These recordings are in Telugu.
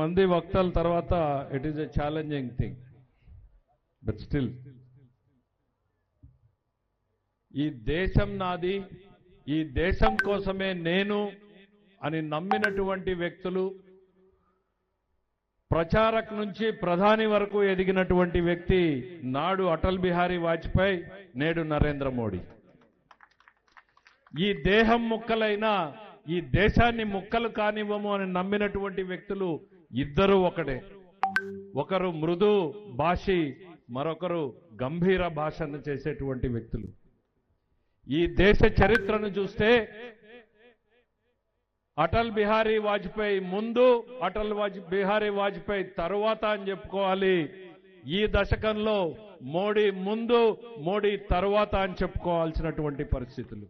మంది వక్తల తర్వాత it is a challenging thing but still ఈ దేశం నాది ఈ దేశం కోసమే నేను అని నమ్మినటువంటి వ్యక్తులు ప్రచారక్ నుంచి ప్రధాని వరకు ఎదిగినటువంటి వ్యక్తి నాడు అటల్ బిహారీ వాజ్పేయి నేడు నరేంద్ర మోడీ. ఈ దేహం ముక్కలైనా ఈ దేశాన్ని ముక్కలు కానివ్వము అని నమ్మినటువంటి వ్యక్తులు ఇద్దరూ ఒకటే. ఒకరు మృదు భాషి మరొకరు గంభీర భాషను చేసేటువంటి వ్యక్తులు. ఈ దేశ చరిత్రను చూస్తే అటల్ బిహారీ వాజ్పేయి ముందు అటల్ వాజ్ బిహారీ వాజ్పేయి తరువాత అని చెప్పుకోవాలి. ఈ దశకంలో మోడీ ముందు మోడీ తరువాత అని చెప్పుకోవాల్సినటువంటి పరిస్థితులు.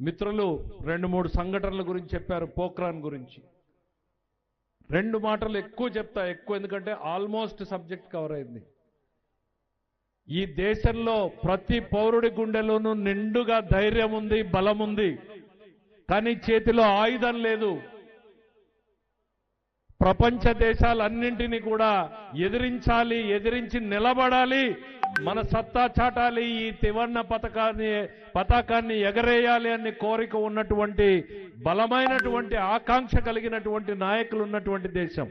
మిత్రులు రెండు మూడు సంఘటనల గురించి చెప్పారు పోఖ్రాన్ గురించి. రెండు మాటలు ఎక్కువ చెప్తా ఎక్కువ ఎందుకంటే ఆల్మోస్ట్ సబ్జెక్ట్ కవర్ అయింది. ఈ దేశంలో ప్రతి పౌరుడి గుండెలోనూ నిండుగా ధైర్యం ఉంది బలం ఉంది. కానీ చేతిలో ఆయుధం లేదు. ప్రపంచ దేశాలన్నింటినీ కూడా ఎదిరించాలి ఎదిరించి నిలబడాలి. మన సత్తా చాటాలి ఈ త్రివర్ణ పథకాన్ని పతాకాన్ని ఎగరేయాలి అనే కోరిక ఉన్నటువంటి బలమైనటువంటి ఆకాంక్ష కలిగినటువంటి నాయకులు ఉన్నటువంటి దేశం.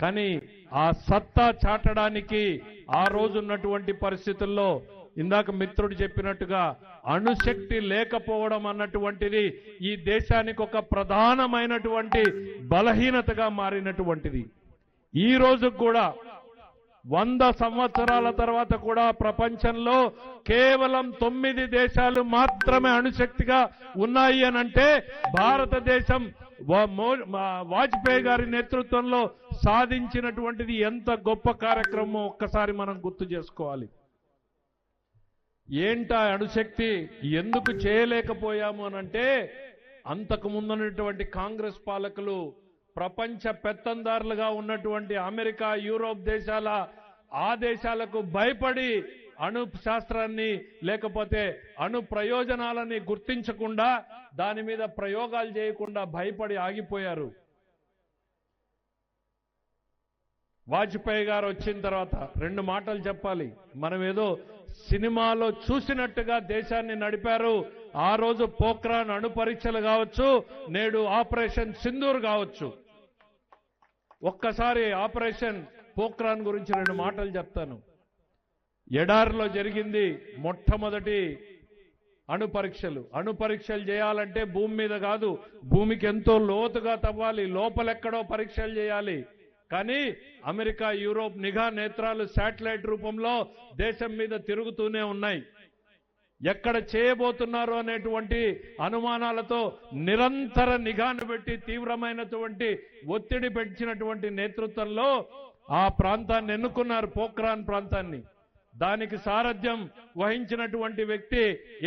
కానీ ఆ సత్తా చాటడానికి ఆ రోజున్నటువంటి పరిస్థితుల్లో ఇందాక మిత్రుడు చెప్పినట్టుగా అణుశక్తి లేకపోవడం అన్నటువంటిది ఈ దేశానికి ఒక ప్రధానమైనటువంటి బలహీనతగా మారినటువంటిది. ఈ రోజు కూడా వంద సంవత్సరాల తర్వాత కూడా ప్రపంచంలో కేవలం తొమ్మిది దేశాలు మాత్రమే అణుశక్తిగా ఉన్నాయి అని అంటే భారతదేశం వాజ్పేయి గారి నేతృత్వంలో సాధించినటువంటిది ఎంత గొప్ప కార్యక్రమం ఒక్కసారి మనం గుర్తు చేసుకోవాలి. ఏంటా అణుశక్తి? ఎందుకు చేయలేకపోయాము అనంటే అంతకు ముందున్నటువంటి కాంగ్రెస్ పాలకులు ప్రపంచ పెత్తందారులుగా ఉన్నటువంటి అమెరికా యూరోప్ దేశాల ఆ దేశాలకు భయపడి అణు శాస్త్రాన్ని లేకపోతే అణు ప్రయోజనాలని గుర్తించకుండా దాని మీద ప్రయోగాలు చేయకుండా భయపడి ఆగిపోయారు. వాజ్పేయి గారు వచ్చిన తర్వాత రెండు మాటలు చెప్పాలి. మనం ఏదో సినిమాలో చూసినట్టుగా దేశాన్ని నడిపారు. ఆ రోజు పోఖ్రాన్ అణు పరీక్షలు కావచ్చు నేడు ఆపరేషన్ సింధూర్ కావచ్చు. ఒక్కసారి ఆపరేషన్ పోఖ్రాన్ గురించి రెండు మాటలు చెప్తాను. ఎడారిలో జరిగింది మొట్టమొదటి అణు పరీక్షలు. అణు పరీక్షలు చేయాలంటే భూమి మీద కాదు భూమికి ఎంతో లోతుగా తవ్వాలి. లోపలెక్కడో పరీక్షలు చేయాలి. కానీ అమెరికా యూరోప్ నిఘా నేత్రాలు శాటిలైట్ రూపంలో దేశం మీద తిరుగుతూనే ఉన్నాయి. ఎక్కడ చేయబోతున్నారు అనేటువంటి అనుమానాలతో నిరంతర నిఘాను పెట్టి తీవ్రమైనటువంటి ఒత్తిడి పెంచినటువంటి నేతృత్వంలో ఆ ప్రాంతాన్ని ఎన్నుకున్నారు పోఖ్రాన్ ప్రాంతాన్ని. దానికి సారథ్యం వహించినటువంటి వ్యక్తి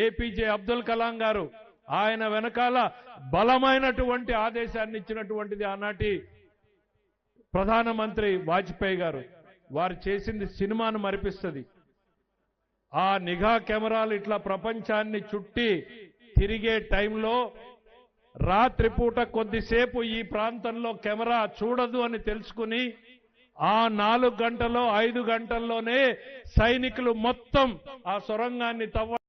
ఏపీజే అబ్దుల్ కలాం గారు. ఆయన వెనకాల బలమైనటువంటి ఆదేశాన్ని ఇచ్చినటువంటిది ఆనాటి ప్రధానమంత్రి వాజ్పేయి గారు వారు చేసింది సినిమాను మరిపిస్తుంది. ఆ నిఘా కెమెరాలు ఇట్లా ప్రపంచాన్ని చుట్టి తిరిగే టైంలో రాత్రిపూట కొద్దిసేపు ఈ ప్రాంతంలో కెమెరా చూడదు అని తెలుసుకుని ఆ నాలుగు గంటలో ఐదు గంటల్లోనే సైనికులు మొత్తం ఆ సొరంగాన్ని తవ్వ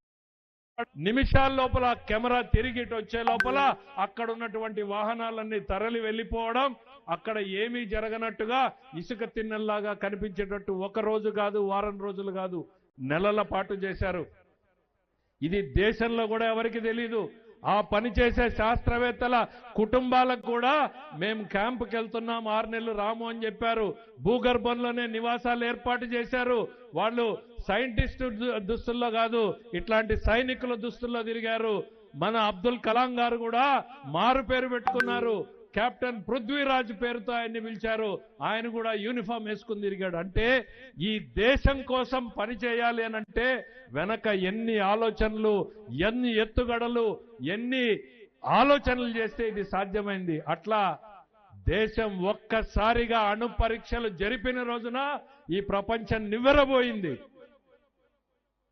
నిమిషాల లోపల కెమెరా తిరిగి వచ్చే లోపల అక్కడ ఉన్నటువంటి వాహనాలన్నీ తరలి వెళ్ళిపోవడం అక్కడ ఏమీ జరగనట్టుగా ఇసుక తిన్నెల్లాగా కనిపించేటట్టు ఒక రోజు కాదు వారం రోజులు కాదు నెలల పాటు చేశారు. ఇది దేశంలో కూడా ఎవరికి తెలీదు. ఆ పని చేసే శాస్త్రవేత్తల కుటుంబాలకు కూడా మేము క్యాంపుకి వెళ్తున్నాం ఆరు నెలలు రాము అని చెప్పారు. భూగర్భంలోనే నివాసాలు ఏర్పాటు చేశారు. వాళ్ళు సైంటిస్ట్ దు- దుస్తుల్లో కాదు ఇట్లాంటి సైనికుల దుస్తుల్లో తిరిగారు. మన అబ్దుల్ కలాం గారు కూడా మారు పేరు పెట్టుకున్నారు. కెప్టెన్ పృథ్వీరాజ్ పేరుతో ఆయన్ని పిలిచారు. ఆయన కూడా యూనిఫామ్ వేసుకుని తిరిగాడు. అంటే ఈ దేశం కోసం పని చేయాలి అని అంటే వెనక ఎన్ని ఆలోచనలు ఎన్ని ఎత్తుగడలు ఎన్ని ఆలోచనలు చేస్తే ఇది సాధ్యమైంది. అట్లా దేశం ఒక్కసారిగా అణు పరీక్షలు జరిపిన రోజున ఈ ప్రపంచం నివ్వెరబోయింది.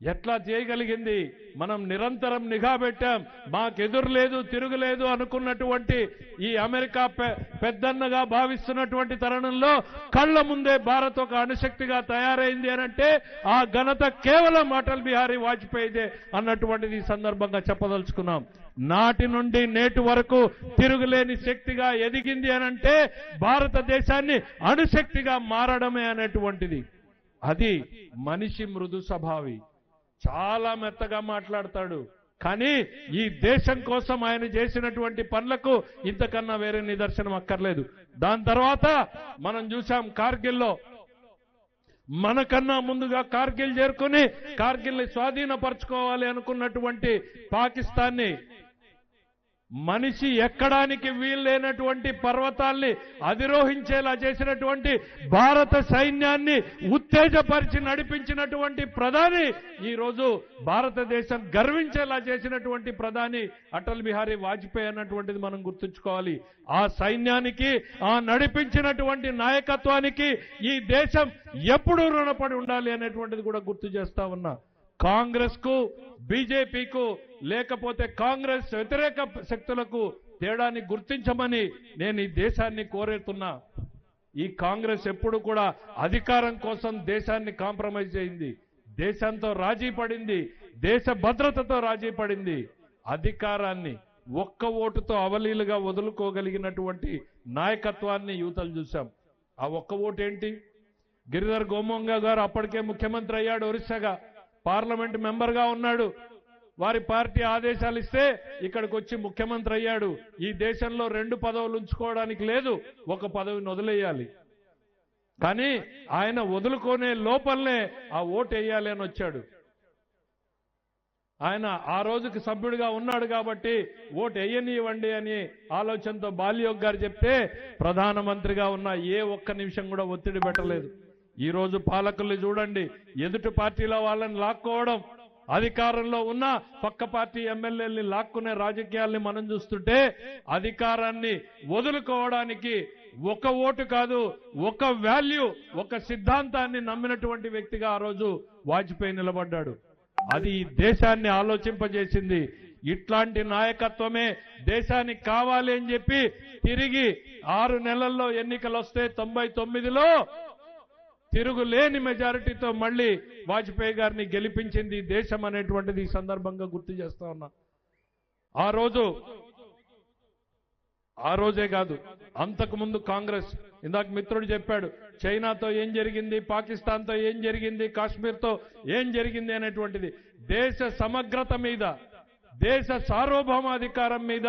ఎట్లా చేయగలిగింది? మనం నిరంతరం నిఘా పెట్టాం. మాకెదురు లేదు తిరుగులేదు అనుకున్నటువంటి ఈ అమెరికా పె- పెద్దన్నగా భావిస్తున్నటువంటి తరుణంలో కళ్ళ ముందే భారత్ ఒక అణుశక్తిగా తయారైంది అనంటే ఆ ఘనత కేవలం అటల్ బిహారీ వాజ్పేయిదే అన్నటువంటిది ఈ సందర్భంగా చెప్పదలుచుకున్నాం. నాటి నుండి నేటి వరకు తిరుగులేని శక్తిగా ఎదిగింది అనంటే భారతదేశాన్ని అణుశక్తిగా మారడమే అనేటువంటిది. అది మనిషి మృదు స్వభావి. చాలా మెత్తగా మాట్లాడతాడు. కానీ ఈ దేశం కోసం ఆయన చేసినటువంటి పనులకు ఇంతకన్నా వేరే నిదర్శనం అక్కర్లేదు. దాని తర్వాత మనం చూసాం కార్గిల్లో. మనకన్నా ముందుగా కార్గిల్ చేరుకుని కార్గిల్ని స్వాధీనపరచుకోవాలి అనుకున్నటువంటి పాకిస్తాన్ని మనిషి ఎక్కడానికి వీల్లేనటువంటి పర్వతాల్ని అధిరోహించేలా చేసినటువంటి భారత సైన్యాన్ని ఉత్తేజపరిచి నడిపించినటువంటి ప్రధాని ఈ రోజు భారతదేశం గర్వించేలా చేసినటువంటి ప్రధాని అటల్ బిహారీ వాజ్పేయి అన్నటువంటిది మనం గుర్తుంచుకోవాలి. ఆ సైన్యానికి ఆ నడిపించినటువంటి నాయకత్వానికి ఈ దేశం ఎప్పుడూ రుణపడి ఉండాలి అనేటువంటిది కూడా గుర్తు చేస్తా ఉన్నా. కాంగ్రెస్కు బీజేపీకు లేకపోతే కాంగ్రెస్ వ్యతిరేక శక్తులకు తేడాన్ని గుర్తించమని నేను ఈ దేశాన్ని కోరేతున్నా. ఈ కాంగ్రెస్ ఎప్పుడు కూడా అధికారం కోసం దేశాన్ని కాంప్రమైజ్ అయింది దేశంతో రాజీ పడింది. దేశ భద్రతతో రాజీ పడింది. అధికారాన్ని ఒక్క ఓటుతో అవలీలుగా వదులుకోగలిగినటువంటి నాయకత్వాన్ని యువతలు చూశాం. ఆ ఒక్క ఓటు ఏంటి గిరిధర్ గోమంగ గారు అప్పటికే ముఖ్యమంత్రి అయ్యాడు ఒరిస్సాగా. పార్లమెంట్ మెంబర్గా ఉన్నాడు. వారి పార్టీ ఆదేశాలు ఇస్తే ఇక్కడికి వచ్చి ముఖ్యమంత్రి అయ్యాడు. ఈ దేశంలో రెండు పదవులు ఉంచుకోవడానికి లేదు ఒక పదవిని వదిలేయాలి. కానీ ఆయన వదులుకునే లోపలనే ఆ ఓటు వేయాలి అని వచ్చాడు. ఆయన ఆ రోజుకి సభ్యుడిగా ఉన్నాడు కాబట్టి ఓటు వేయనివ్వండి అని ఆలోచనతో బాల్యోగ్ గారు చెప్తే ప్రధానమంత్రిగా ఉన్న ఏ ఒక్క నిమిషం కూడా ఒత్తిడి పెట్టలేదు. ఈరోజు పాలకుల్ని చూడండి. ఎదుటి పార్టీలో వాళ్ళని లాక్కోవడం. అధికారంలో ఉన్న పక్క పార్టీ ఎమ్మెల్యేల్ని లాక్కునే రాజకీయాల్ని మనం చూస్తుంటే అధికారాన్ని వదులుకోవడానికి ఒక ఓటు కాదు ఒక వాల్యూ ఒక సిద్ధాంతాన్ని నమ్మినటువంటి వ్యక్తిగా ఆ రోజు వాజ్పేయి నిలబడ్డాడు. అది ఈ దేశాన్ని ఆలోచింపజేసింది. ఇట్లాంటి నాయకత్వమే దేశానికి కావాలి అని చెప్పి తిరిగి ఆరు నెలల్లో ఎన్నికలు వస్తే తొంభై తొమ్మిదిలో తిరుగులేని మెజారిటీతో మళ్ళీ వాజ్పేయి గారిని గెలిపించింది దేశం అనేటువంటిది ఈ సందర్భంగా గుర్తు చేస్తా ఉన్నా. ఆ రోజు ఆ రోజే కాదు అంతకు ముందు కాంగ్రెస్ ఇందాక మిత్రుడు చెప్పాడు చైనాతో ఏం జరిగింది పాకిస్తాన్తో ఏం జరిగింది కాశ్మీర్తో ఏం జరిగింది అనేటువంటిది. దేశ సమగ్రత మీద దేశ సార్వభౌమాధికారం మీద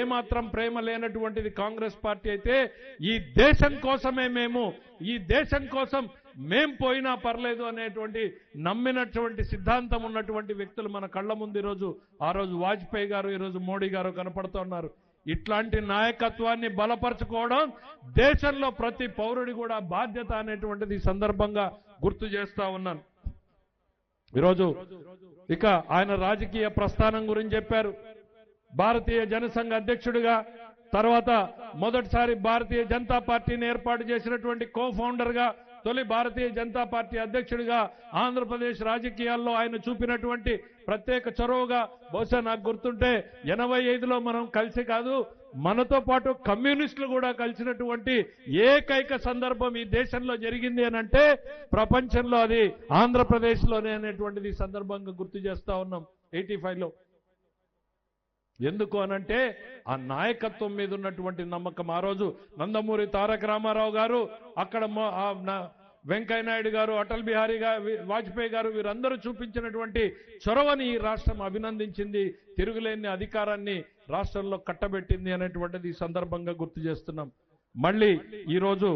ఏమాత్రం ప్రేమ లేనటువంటిది కాంగ్రెస్ పార్టీ అయితే ఈ దేశం కోసమే మేము ఈ దేశం కోసం మేం పోయినా పర్లేదు అనేటువంటి నమ్మినటువంటి సిద్ధాంతం ఉన్నటువంటి వ్యక్తులు మన కళ్ళ ముందు ఈరోజు ఆ రోజు వాజ్పేయి గారు ఈరోజు మోడీ గారు కనపడుతున్నారు ఇట్లాంటి నాయకత్వాన్ని బలపరచుకోవడం దేశంలో ప్రతి పౌరుడి కూడా బాధ్యత అనేటువంటిది సందర్భంగా గుర్తు చేస్తా ఉన్నాను. ఈరోజు ఇక ఆయన రాజకీయ ప్రస్థానం గురించి చెప్పారు. భారతీయ జనసంఘ అధ్యక్షుడిగా తర్వాత మొదటిసారి భారతీయ జనతా పార్టీని ఏర్పాటు చేసినటువంటి కో ఫౌండర్గా తొలి భారతీయ జనతా పార్టీ అధ్యక్షుడిగా ఆంధ్రప్రదేశ్ రాజకీయాల్లో ఆయన చూపినటువంటి ప్రత్యేక చొరవగా బహుశా నాకు గుర్తుంటే ఎనభై ఐదులో మనం కలిసి కాదు మనతో పాటు కమ్యూనిస్టులు కూడా కలిసినటువంటి ఏకైక సందర్భం ఈ దేశంలో జరిగింది అని అంటే ప్రపంచంలో అది ఆంధ్రప్రదేశ్లోనే అనేటువంటిది సందర్భంగా గుర్తు చేస్తా ఉన్నాం. ఎయిటీ ఫైవ్లో ఎందుకు అనంటే ఆ నాయకత్వం మీద ఉన్నటువంటి నమ్మకం. ఆ రోజు నందమూరి తారక రామారావు గారు అక్కడ మొ- వెంకయ్య నాయుడు గారు అటల్ బిహారీ గారు వాజ్పేయి గారు వీరందరూ చూపించినటువంటి చొరవని ఈ రాష్ట్రం అభినందించింది తిరుగులేని అధికారాన్ని రాష్ట్రంలో కట్టబెట్టింది అనేటువంటిది ఈ సందర్భంగా గుర్తు చేస్తున్నాం. మళ్ళీ ఈరోజు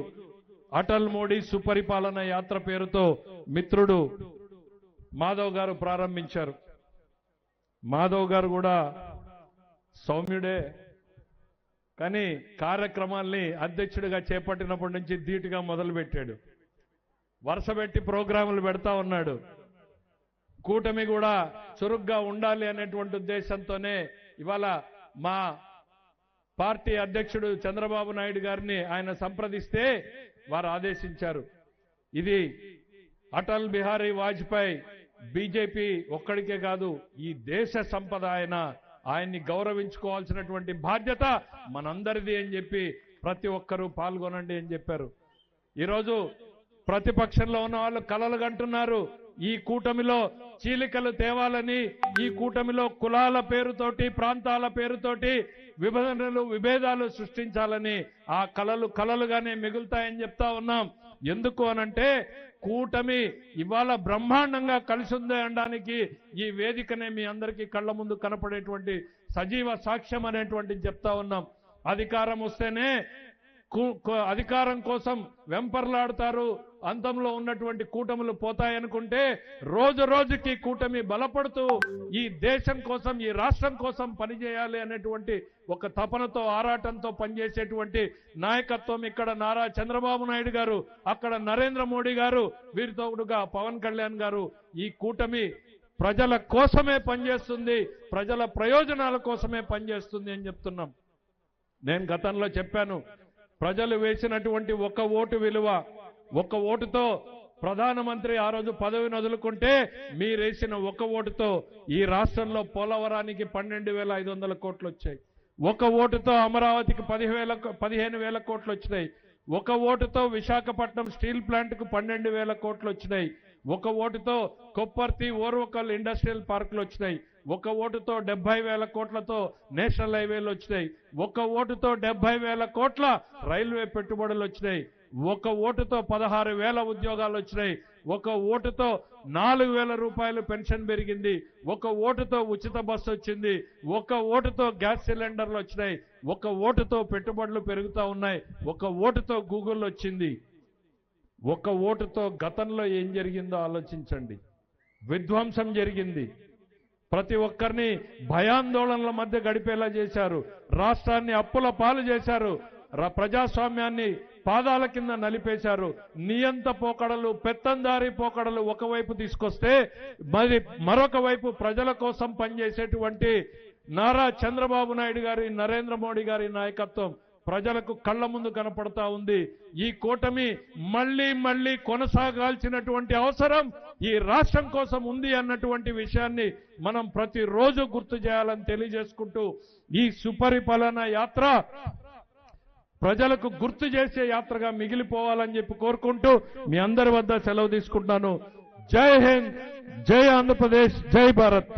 అటల్ మోడీ సుపరిపాలన యాత్ర పేరుతో మిత్రుడు మాధవ్ గారు ప్రారంభించారు. మాధవ్ గారు కూడా సౌమ్యుడే. కానీ కార్యక్రమాల్ని అధ్యక్షుడిగా చేపట్టినప్పటి నుంచి ధీటుగా మొదలుపెట్టాడు. వరుసపెట్టి ప్రోగ్రాములు పెడతా ఉన్నాడు. కూటమి కూడా చురుగ్గా ఉండాలి అనేటువంటి ఉద్దేశంతోనే ఇవాళ మా పార్టీ అధ్యక్షుడు చంద్రబాబు నాయుడు గారిని ఆయన సంప్రదిస్తే వారు ఆదేశించారు. ఇది అటల్ బిహారీ వాజ్పేయి బీజేపీ ఒక్కడికే కాదు ఈ దేశ సంపద ఆయన ఆయన్ని గౌరవించుకోవాల్సినటువంటి బాధ్యత మనందరిది అని చెప్పి ప్రతి ఒక్కరూ పాల్గొనండి అని చెప్పారు. ఈరోజు ప్రతిపక్షంలో ఉన్న వాళ్ళు కలలు కంటున్నారు ఈ కూటమిలో చీలికలు తేవాలని ఈ కూటమిలో కులాల పేరుతోటి ప్రాంతాల పేరుతోటి విభజనలు విభేదాలు సృష్టించాలని ఆ కళలు కళలుగానే మిగులుతాయని చెప్తా ఉన్నాం. ఎందుకు అనంటే కూటమి ఇవాళ బ్రహ్మాండంగా కలిసి ఉంది అనడానికి ఈ వేదికనే మీ అందరికీ కళ్ళ ముందు కనపడేటువంటి సజీవ సాక్ష్యం అనేటువంటిది చెప్తా ఉన్నాం. అధికారం వస్తేనే అధికారం కోసం వెంపర్లాడతారు. అంతంలో ఉన్నటువంటి కూటములు పోతాయనుకుంటే రోజు రోజుకి కూటమి బలపడుతూ ఈ దేశం కోసం ఈ రాష్ట్రం కోసం పనిచేయాలి అనేటువంటి ఒక తపనతో ఆరాటంతో పనిచేసేటువంటి నాయకత్వం ఇక్కడ నారా చంద్రబాబు నాయుడు గారు అక్కడ నరేంద్ర మోడీ గారు వీరితో పవన్ కళ్యాణ్ గారు ఈ కూటమి ప్రజల కోసమే పనిచేస్తుంది ప్రజల ప్రయోజనాల కోసమే పనిచేస్తుంది అని చెప్తున్నాం. నేను గతంలో చెప్పాను ప్రజలు వేసినటువంటి ఒక్క ఓటు విలువ ఒక్క ఓటుతో ప్రధానమంత్రి ఆ రోజు పదవిని వదులుకుంటే మీరేసిన ఒక ఓటుతో ఈ రాష్ట్రంలో పోలవరానికి పన్నెండు వేల ఐదు వందల కోట్లు వచ్చాయి. ఒక ఓటుతో అమరావతికి పదివేల పదిహేను వేల కోట్లు వచ్చినాయి. ఒక ఓటుతో విశాఖపట్నం స్టీల్ ప్లాంట్కు పన్నెండు వేల కోట్లు వచ్చినాయి. ఒక ఓటుతో కొప్పర్తి ఓర్వకల్ ఇండస్ట్రియల్ పార్కులు వచ్చినాయి. ఒక ఓటుతో డెబ్బై వేల కోట్లతో నేషనల్ హైవేలు వచ్చినాయి. ఒక ఓటుతో డెబ్బై వేల కోట్ల రైల్వే పెట్టుబడులు వచ్చినాయి. ఒక ఓటుతో పదహారు వేల ఉద్యోగాలు వచ్చినాయి. ఒక ఓటుతో నాలుగు వేల రూపాయలు పెన్షన్ పెరిగింది. ఒక ఓటుతో ఉచిత బస్సు వచ్చింది. ఒక ఓటుతో గ్యాస్ సిలిండర్లు వచ్చినాయి. ఒక ఓటుతో పెట్టుబడులు పెరుగుతూ ఉన్నాయి. ఒక ఓటుతో గూగుల్ వచ్చింది. ఒక ఓటుతో గతంలో ఏం జరిగిందో ఆలోచించండి. విధ్వంసం జరిగింది. ప్రతి ఒక్కరిని భయాందోళనల మధ్య గడిపేలా చేశారు. రాష్ట్రాన్ని అప్పుల పాలు చేశారు. ర- ప్రజాస్వామ్యాన్ని పాదాల కింద నలిపేశారు. నియంత పోకడలు పెత్తందారి పోకడలు ఒకవైపు తీసుకొస్తే మరి మరొక వైపు ప్రజల కోసం పనిచేసేటువంటి నారా చంద్రబాబు నాయుడు గారి నరేంద్ర మోడీ గారి నాయకత్వం ప్రజలకు కళ్ళ ముందు కనపడతా ఉంది. ఈ కూటమి మళ్ళీ మళ్ళీ కొనసాగాల్సినటువంటి అవసరం ఈ రాష్ట్రం కోసం ఉంది అన్నటువంటి విషయాన్ని మనం ప్రతిరోజు గుర్తు చేయాలని తెలియజేసుకుంటూ ఈ సుపరిపాలన యాత్ర ప్రజలకు గుర్తు చేసే యాత్రగా మిగిలిపోవాలని చెప్పి కోరుకుంటూ మీ అందరి వద్ద సెలవు తీసుకుంటాను జై హింద్ జై ఆంధ్రప్రదేశ్ జై భారత్.